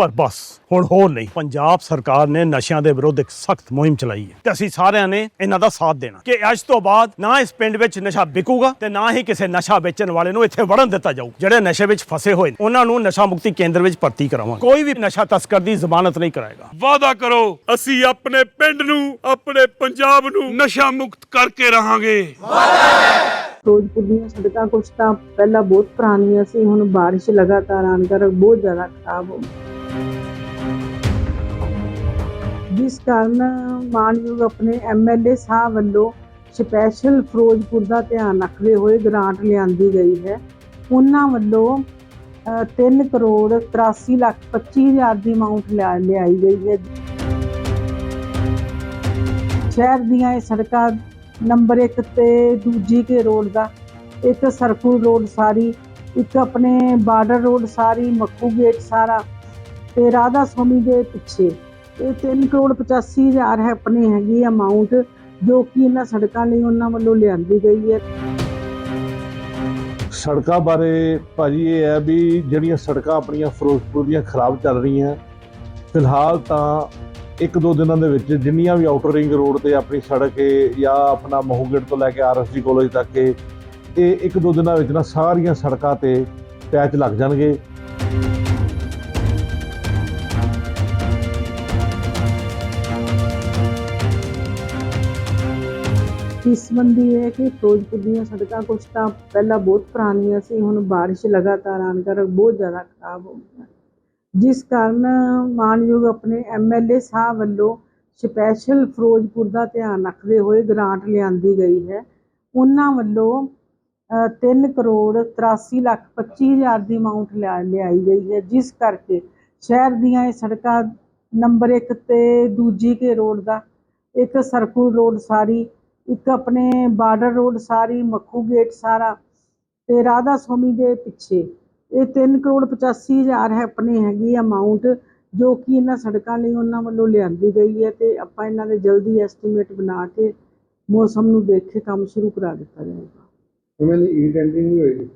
ਪਰ ਬਸ ਹੁਣ ਹੋਰ ਨਹੀਂ। ਪੰਜਾਬ ਸਰਕਾਰ ਨੇ ਨਸ਼ਿਆਂ ਦੇ ਵਿਰੁੱਧ ਇੱਕ ਸਖਤ ਮੁਹਿੰਮ ਚਲਾਈ ਹੈ ਤੇ ਅਸੀਂ ਸਾਰਿਆਂ ਨੇ ਇਹਨਾਂ ਦਾ ਸਾਥ ਦੇਣਾ ਕਿ ਅੱਜ ਤੋਂ ਬਾਅਦ ਨਾ ਇਸ ਪਿੰਡ ਵਿੱਚ ਨਸ਼ਾ ਵਿਕੂਗਾ ਤੇ ਨਾ ਹੀ ਕਿਸੇ ਨਸ਼ਾ ਵੇਚਣ ਵਾਲੇ ਨੂੰ ਇੱਥੇ ਵੜਨ ਦਿੱਤਾ ਜਾਊ। ਜਿਹੜੇ ਨਸ਼ੇ ਵਿੱਚ ਫਸੇ ਹੋਏ ਨੇ ਉਹਨਾਂ ਨੂੰ ਨਸ਼ਾ ਮੁਕਤੀ ਕੇਂਦਰ ਵਿੱਚ ਭਰਤੀ ਕਰਾਵਾਂਗੇ। ਕੋਈ ਵੀ ਨਸ਼ਾ ਤਸਕਰ ਦੀ ਜ਼ਮਾਨਤ ਨਹੀਂ ਕਰਾਏਗਾ। ਵਾਅਦਾ ਕਰੋ ਅਸੀਂ ਆਪਣੇ ਪਿੰਡ ਨੂੰ ਆਪਣੇ ਪੰਜਾਬ ਨੂੰ ਨਸ਼ਾ ਮੁਕਤ ਕਰਕੇ ਰਹਾਂਗੇ। ਫਿਰੋਜ਼ਪੁਰ ਦੀਆਂ ਸੜਕਾਂ ਕੁਛ ਤਾਂ ਪਹਿਲਾਂ ਬਹੁਤ ਪੁਰਾਣੀਆਂ ਸੀ ਹੁਣ ਬਾਰਿਸ਼ ਲਗਾਤਾਰ ਆਉਣ ਕਰਕੇ ਬਹੁਤ ਜ਼ਿਆਦਾ ਖਰਾਬ ਹੋ ਗਈ ਜਿਸ ਕਾਰਨ ਮਾਨਯੋਗ ਆਪਣੇ ਐਮਐਲਏ ਸਾਹਿਬ ਵੱਲੋਂ ਸਪੈਸ਼ਲ ਫਿਰੋਜ਼ਪੁਰ ਦਾ ਧਿਆਨ ਰੱਖਦੇ ਹੋਏ ਗ੍ਰਾਂਟ ਲਿਆਂਦੀ ਗਈ ਹੈ। ਉਹਨਾਂ ਵੱਲੋਂ 3 ਕਰੋੜ 83 ਲੱਖ 25 ਹਜ਼ਾਰ ਦੀ ਅਮਾਉਂਟ ਲਿਆਈ ਗਈ ਹੈ। ਸ਼ਹਿਰ ਦੀਆਂ ਇਹ ਸੜਕਾਂ, ਨੰਬਰ 1 ਤੇ ਦੂਜੀ ਕੇ ਰੋਡ ਦਾ, ਇੱਕ ਸਰਕੂਲ ਰੋਡ ਸਾਰੀ, ਇੱਕ ਆਪਣੇ ਬਾਰਡਰ ਰੋਡ ਸਾਰੀ ਮੱਕੂ ਗੇਟ ਸਾਰਾ ਤੇ ਰਾਧਾ ਸਵਾਮੀ ਦੇ ਪਿੱਛੇ। ਇਹ 3 ਕਰੋੜ 85 ਹਜ਼ਾਰ ਹੈ ਆਪਣੀ ਹੈਗੀ ਅਮਾਉਂਟ ਜੋ ਕਿ ਇਹਨਾਂ ਸੜਕਾਂ ਲਈ ਉਹਨਾਂ ਵੱਲੋਂ ਲਿਆਂਦੀ ਗਈ ਹੈ। ਸੜਕਾਂ ਬਾਰੇ ਭਾਜੀ ਇਹ ਹੈ ਵੀ ਜਿਹੜੀਆਂ ਸੜਕਾਂ ਆਪਣੀਆਂ ਫਿਰੋਜ਼ਪੁਰ ਦੀਆਂ ਖਰਾਬ ਚੱਲ ਰਹੀਆਂ ਫਿਲਹਾਲ ਤਾਂ ਇੱਕ ਦੋ ਦਿਨਾਂ ਦੇ ਵਿੱਚ ਜਿੰਨੀਆਂ ਵੀ ਆਊਟਰ ਰਿੰਗ ਰੋਡ ਤੇ ਆਪਣੀ ਸੜਕ ਹੈ ਜਾਂ ਆਪਣਾ ਮਹੂਗੇਟ ਤੋਂ ਲੈ ਕੇ ਆਰਐਸਡੀ ਕਾਲਜ ਤੱਕ ਹੈ, ਇਹ ਇੱਕ ਦੋ ਦਿਨਾਂ ਵਿੱਚ ਨਾ ਸਾਰੀਆਂ ਸੜਕਾਂ ਤੇ ਪੈਚ ਲੱਗ ਜਾਣਗੇ। ਇਸ ਸੰਬੰਧੀ ਇਹ ਹੈ ਕਿ ਫਿਰੋਜ਼ਪੁਰ ਦੀਆਂ ਸੜਕਾਂ ਕੁਛ ਤਾਂ ਪਹਿਲਾਂ ਬਹੁਤ ਪੁਰਾਣੀਆਂ ਸੀ, ਹੁਣ ਬਾਰਿਸ਼ ਲਗਾਤਾਰ ਆਉਣ ਕਰਕੇ ਬਹੁਤ ਜ਼ਿਆਦਾ ਖਰਾਬ ਹੋ ਗਈਆਂ। ਜਿਸ ਕਾਰਨ ਮਾਨਯੋਗ ਆਪਣੇ ਐਮਐਲਏ ਸਾਹਿਬ ਵੱਲੋਂ ਸਪੈਸ਼ਲ ਫਿਰੋਜ਼ਪੁਰ ਦਾ ਧਿਆਨ ਰੱਖਦੇ ਹੋਏ ਗ੍ਰਾਂਟ ਲਿਆਂਦੀ ਗਈ ਹੈ। ਉਹਨਾਂ ਵੱਲੋਂ 3 ਕਰੋੜ 83 ਲੱਖ 25 ਹਜ਼ਾਰ ਦੀ ਅਮਾਉਂਟ ਲਿਆਈ ਗਈ ਹੈ, ਜਿਸ ਕਰਕੇ ਸ਼ਹਿਰ ਦੀਆਂ ਇਹ ਸੜਕਾਂ ਨੰਬਰ 1 ਤੇ ਦੂਜੀ ਕੇ ਰੋਡ ਦਾ, ਇੱਕ ਸਰਕੂਲ ਰੋਡ ਸਾਰੀ ਇੱਕ ਆਪਣੇ ਬਾਰਡਰ ਰੋਡ ਸਾਰੀ ਮੱਖੂ ਗੇਟ ਸਾਰਾ ਤੇ ਰਾਧਾ ਸਵਾਮੀ ਦੇ ਪਿੱਛੇ। ਇਹ 3 ਕਰੋੜ 85 ਹਜ਼ਾਰ ਹੈ ਆਪਣੀ ਹੈਗੀ ਅਮਾਉਂਟ ਜੋ ਕਿ ਇਹਨਾਂ ਸੜਕਾਂ ਲਈ ਉਹਨਾਂ ਵੱਲੋਂ ਲਿਆਂਦੀ ਗਈ ਹੈ ਤੇ ਆਪਾਂ ਇਹਨਾਂ ਦੇ ਜਲਦੀ ਐਸਟੀਮੇਟ ਬਣਾ ਕੇ ਮੌਸਮ ਨੂੰ ਦੇਖ ਕੇ ਕੰਮ ਸ਼ੁਰੂ ਕਰਾ ਦਿੱਤਾ ਜਾਏਗਾ। ਉਹਨਾਂ ਦੀ ਈ ਟੈਂਡਰਿੰਗ ਵੀ ਹੋਏਗੀ?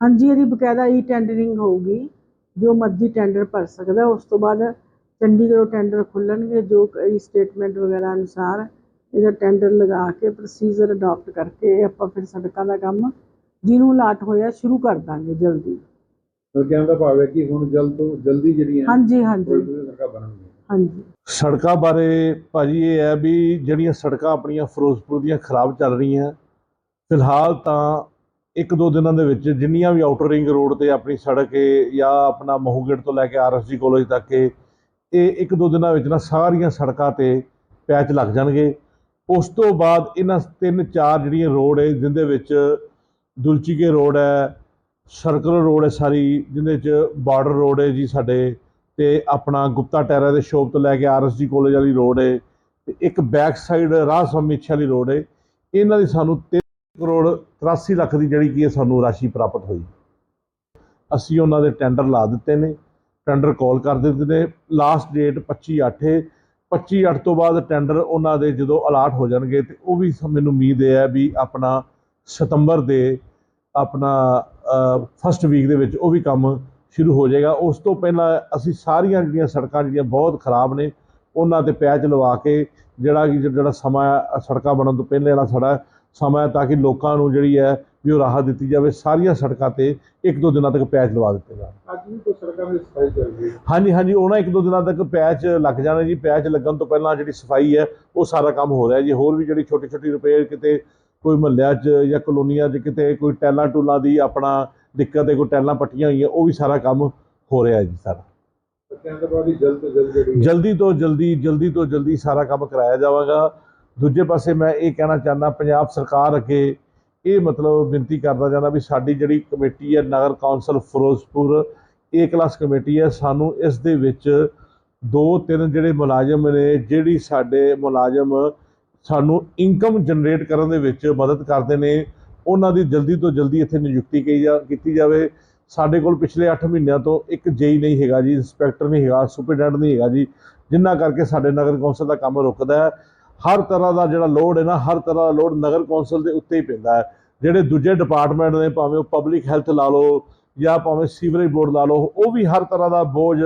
ਹਾਂਜੀ ਇਹਦੀ ਬਕਾਇਦਾ ਈ ਟੈਂਡਰਿੰਗ ਹੋਊਗੀ ਜੋ ਮਰਜ਼ੀ ਟੈਂਡਰ ਭਰ ਸਕਦਾ। ਉਸ ਤੋਂ ਬਾਅਦ ਚੰਡੀਗੜ੍ਹੋਂ ਟੈਂਡਰ ਖੁੱਲਣਗੇ ਜੋ ਸਟੇਟਮੈਂਟ ਵਗੈਰਾ ਅਨੁਸਾਰ ਇਹਦਾ ਟੈਂਡਰ ਲਗਾ ਕੇ ਪ੍ਰੋਸੀਜਰ ਅਡਾਪਟ ਕਰਕੇ ਆਪਾਂ ਫਿਰ ਸੜਕਾਂ ਦਾ ਕੰਮ ਜਿਹਨੂੰ ਲਾਟ ਹੋਇਆ ਸ਼ੁਰੂ ਕਰ ਦਾਂਗੇ ਜਲਦੀ। ਉਹ ਕਹਿਣ ਦਾ ਭਾਵ ਹੈ ਕਿ ਹੁਣ ਜਲਦ ਤੋਂ ਜਲਦੀ ਜਿਹੜੀਆਂ ਹਾਂਜੀ ਹਾਂਜੀ। ਸੜਕਾਂ ਬਣਨਗੀਆਂ। ਹਾਂਜੀ। ਸੜਕਾਂ ਬਾਰੇ ਭਾਜੀ ਇਹ ਹੈ ਵੀ ਜਿਹੜੀਆਂ ਸੜਕਾਂ ਆਪਣੀਆਂ ਫਿਰੋਜ਼ਪੁਰ ਦੀਆਂ ਖਰਾਬ ਚੱਲ ਰਹੀਆਂ ਫਿਲਹਾਲ ਤਾਂ ਇੱਕ ਦੋ ਦਿਨਾਂ ਦੇ ਵਿੱਚ ਜਿੰਨੀਆਂ ਵੀ ਆਊਟਰ ਰਿੰਗ ਰੋਡ ਤੇ ਆਪਣੀ ਸੜਕ ਹੈ ਜਾਂ ਆਪਣਾ ਮਹੂਗੇਟ ਤੋਂ ਲੈ ਕੇ ਆਰਐਸਡੀ ਕਾਲਜ ਤੱਕ ਇਹ ਇੱਕ ਦੋ ਦਿਨਾਂ ਵਿੱਚ ਨਾ ਸਾਰੀਆਂ ਸੜਕਾਂ ਤੇ ਪੈਚ ਲੱਗ ਜਾਣਗੇ। ਉਸ ਤੋਂ ਬਾਅਦ ਇਹਨਾਂ ਤਿੰਨ ਚਾਰ ਜਿਹੜੀਆਂ ਰੋਡ ਹੈ, ਜਿੰਦੇ ਵਿੱਚ ਦੁਲਚੀਕੇ ਰੋਡ ਹੈ, ਸਰਕਲ ਰੋਡ ਹੈ ਸਾਰੀ ਜਿਹਦੇ ਚ ਬਾਰਡਰ ਰੋਡ ਹੈ ਜੀ ਸਾਡੇ, ਤੇ ਆਪਣਾ ਗੁਪਤਾ ਟੈਰਾ ਦੇ ਸ਼ੋਪ ਤੋਂ ਲੈ ਕੇ ਆਰਐਸਡੀ ਕਾਲਜ ਵਾਲੀ ਰੋਡ ਹੈ, ਤੇ ਇੱਕ ਬੈਕ ਸਾਈਡ ਰਾਹ ਸਮੀਛਾ ਵਾਲੀ ਰੋਡ ਹੈ। ਇਹਨਾਂ ਦੀ ਸਾਨੂੰ 3 ਕਰੋੜ 83 ਲੱਖ ਦੀ ਜਿਹੜੀ ਕੀ ਹੈ ਸਾਨੂੰ ਰਾਸ਼ੀ ਪ੍ਰਾਪਤ ਹੋਈ। ਅਸੀਂ ਉਹਨਾਂ ਦੇ ਟੈਂਡਰ ਲਾ ਦਿੱਤੇ ਨੇ, ਟੈਂਡਰ ਕਾਲ ਕਰ ਦਿੱਤੇ ਨੇ, ਲਾਸਟ ਡੇਟ 25 8 ਹੈ 25 8 ਤੋਂ ਬਾਅਦ ਟੈਂਡਰ ਉਹਨਾਂ ਦੇ ਜਦੋਂ ਅਲਾਟ ਹੋ ਜਾਣਗੇ ਤੇ ਉਹ ਵੀ ਸ- ਮੈਨੂੰ ਉਮੀਦ ਹੈ ਵੀ ਆਪਣਾ ਸਤੰਬਰ ਦੇ ਆਪਣਾ ਫਸਟ ਵੀਕ ਦੇ ਵਿੱਚ ਉਹ ਵੀ ਕੰਮ ਸ਼ੁਰੂ ਹੋ ਜਾਏਗਾ। ਉਸ ਤੋਂ ਪਹਿਲਾਂ ਅਸੀਂ ਸਾਰੀਆਂ ਜਿਹੜੀਆਂ ਸੜਕਾਂ ਜਿਹੜੀਆਂ ਬਹੁਤ ਖਰਾਬ ਨੇ ਉਹਨਾਂ ਤੇ ਪੈਚ ਲਵਾ ਕੇ ਜਿਹੜਾ ਕਿ ਜਿਹੜਾ ਸਮਾਂ ਹੈ, ਸੜਕਾਂ ਬਣਨ ਤੋਂ ਪਹਿਲੇ ਵਾਲਾ ਸਾਡਾ ਸਮਾਂ ਤਾਂ ਕਿ ਲੋਕਾਂ ਨੂੰ ਜਿਹੜੀ ਹੈ ਵੀ ਉਹ ਰਾਹਤ ਦਿੱਤੀ ਜਾਵੇ ਸਾਰੀਆਂ ਸੜਕਾਂ ਤੇ ਇੱਕ ਦੋ ਦਿਨਾਂ ਤੱਕ ਪੈਚ ਲਵਾ ਦਿੱਤੇ ਜਾਣ। ਅੱਜ ਵੀ ਕੋਈ ਸੜਕਾਂ ਦੀ ਸਫ਼ਾਈ ਚੱਲ ਰਹੀ ਹੈ? ਹਾਂਜੀ ਹਾਂਜੀ ਉਹਨਾਂ ਇੱਕ ਦੋ ਦਿਨਾਂ ਤੱਕ ਪੈਚ ਲੱਗ ਜਾਣਾ ਜੀ। ਪੈਚ ਲੱਗਣ ਤੋਂ ਪਹਿਲਾਂ ਜਿਹੜੀ ਸਫ਼ਾਈ ਹੈ ਉਹ ਸਾਰਾ ਕੰਮ ਹੋ ਰਿਹਾ ਜੀ। ਹੋਰ ਵੀ ਜਿਹੜੀ ਛੋਟੀ ਛੋਟੀ ਰਿਪੇਅਰ ਕਿਤੇ ਕੋਈ ਮਹੱਲਿਆਂ 'ਚ ਜਾਂ ਕਲੋਨੀਆਂ 'ਚ ਕਿਤੇ ਕੋਈ ਟੈਲਾਂ ਟੂਲਾਂ ਦੀ ਆਪਣਾ ਦਿੱਕਤ ਹੈ ਕੋਈ ਟੈਲਾਂ ਪੱਟੀਆਂ ਹੋਈਆਂ ਉਹ ਵੀ ਸਾਰਾ ਕੰਮ ਹੋ ਰਿਹਾ ਜੀ ਸਾਰਾ। ਜਲਦੀ ਤੋਂ ਜਲਦੀ ਜਲਦੀ ਤੋਂ ਜਲਦੀ ਸਾਰਾ ਕੰਮ ਕਰਾਇਆ ਜਾਵੇਗਾ। ਦੂਜੇ ਪਾਸੇ ਮੈਂ ਇਹ ਕਹਿਣਾ ਚਾਹੁੰਦਾ ਪੰਜਾਬ ਸਰਕਾਰ ਅੱਗੇ ਇਹ ਮਤਲਬ ਬੇਨਤੀ ਕਰਦਾ ਜਾਂਦਾ ਵੀ ਸਾਡੀ ਜਿਹੜੀ ਕਮੇਟੀ ਹੈ, ਨਗਰ council Ferozepur A class committee ਹੈ। ਸਾਨੂੰ ਇਸ ਦੇ ਵਿੱਚ ਦੋ ਤਿੰਨ ਜਿਹੜੇ ਮੁਲਾਜ਼ਮ ਨੇ, ਜਿਹੜੀ ਸਾਡੇ ਮੁਲਾਜ਼ਮ ਸਾਨੂੰ ਇਨਕਮ ਜਨਰੇਟ ਕਰਨ ਦੇ ਵਿੱਚ ਮਦਦ ਕਰਦੇ ਨੇ, ਉਹਨਾਂ ਦੀ ਜਲਦੀ ਤੋਂ ਜਲਦੀ ਇੱਥੇ ਨਿਯੁਕਤੀ ਕੀਤੀ ਜਾ, ਕੀਤੀ ਜਾਵੇ। ਸਾਡੇ ਕੋਲ ਪਿਛਲੇ 8 ਮਹੀਨਿਆਂ ਤੋਂ ਇੱਕ ਜੇਈ ਨਹੀਂ ਹੈਗਾ ਜੀ ਇੰਸਪੈਕਟਰ ਨਹੀਂ ਹੈਗਾ ਸੁਪਰਡੈਂਟ ਨਹੀਂ ਹੈਗਾ ਜੀ, ਜਿੰਨਾ ਕਰਕੇ ਸਾਡੇ ਨਗਰ ਕੌਂਸਲ ਦਾ ਕੰਮ ਰੁਕਦਾ ਹੈ। ਹਰ ਤਰ੍ਹਾਂ ਦਾ ਜਿਹੜਾ ਲੋਡ ਹੈ ਨਾ, ਹਰ ਤਰ੍ਹਾਂ ਦਾ ਲੋਡ ਨਗਰ ਕੌਂਸਲ ਦੇ ਉੱਤੇ ਹੀ ਪੈਂਦਾ ਹੈ। ਜਿਹੜੇ ਦੂਜੇ ਡਿਪਾਰਟਮੈਂਟ ਨੇ, ਭਾਵੇਂ ਉਹ ਪਬਲਿਕ ਹੈਲਥ ਲਾ ਲਓ ਜਾਂ ਭਾਵੇਂ ਸੀਵਰੇਜ ਬੋਰਡ ਲਾ ਲਓ, ਉਹ ਵੀ ਹਰ ਤਰ੍ਹਾਂ ਦਾ ਬੋਝ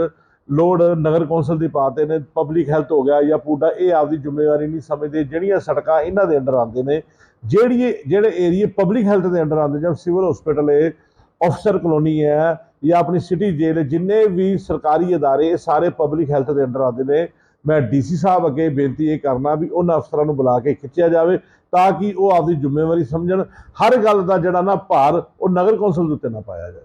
ਲੋਡ ਨਗਰ ਕੌਂਸਲ ਦੀ ਪਾਤੇ ਨੇ ਪਬਲਿਕ ਹੈਲਥ ਹੋ ਗਿਆ ਜਾਂ ਪੂਡਾ, ਇਹ ਆਪਦੀ ਜ਼ਿੰਮੇਵਾਰੀ ਨਹੀਂ ਸਮਝਦੇ, ਜਿਹੜੀਆਂ ਸੜਕਾਂ ਇਹਨਾਂ ਦੇ ਅੰਡਰ ਆਉਂਦੇ ਨੇ ਜਿਹੜੀ ਜਿਹੜੇ ਏਰੀਏ ਪਬਲਿਕ ਹੈਲਥ ਦੇ ਅੰਡਰ ਆਉਂਦੇ, ਜਿਵੇਂ ਸਿਵਲ ਹਸਪੀਟਲ ਹੈ ਅਫਸਰ ਕਲੋਨੀ ਹੈ ਜਾਂ ਆਪਣੀ ਸਿਟੀ ਜੇਲ੍ਹ ਜਿੰਨੇ ਵੀ ਸਰਕਾਰੀ ਅਦਾਰੇ ਸਾਰੇ ਪਬਲਿਕ ਹੈਲਥ ਦੇ ਅੰਡਰ ਆਉਂਦੇ ਨੇ। ਮੈਂ ਡੀਸੀ ਸਾਹਿਬ ਅੱਗੇ ਬੇਨਤੀ ਇਹ ਕਰਨਾ ਵੀ ਉਹਨਾਂ ਅਫਸਰਾਂ ਨੂੰ ਬੁਲਾ ਕੇ ਖਿੱਚਿਆ ਜਾਵੇ ਤਾਂ ਕਿ ਉਹ ਆਪਦੀ ਜ਼ਿੰਮੇਵਾਰੀ ਸਮਝਣ। ਹਰ ਗੱਲ ਦਾ ਜਿਹੜਾ ਨਾ ਭਾਰ ਉਹ ਨਗਰ ਕੌਂਸਲ ਦੇ ਉੱਤੇ ਨਾ ਪਾਇਆ ਜਾਵੇ।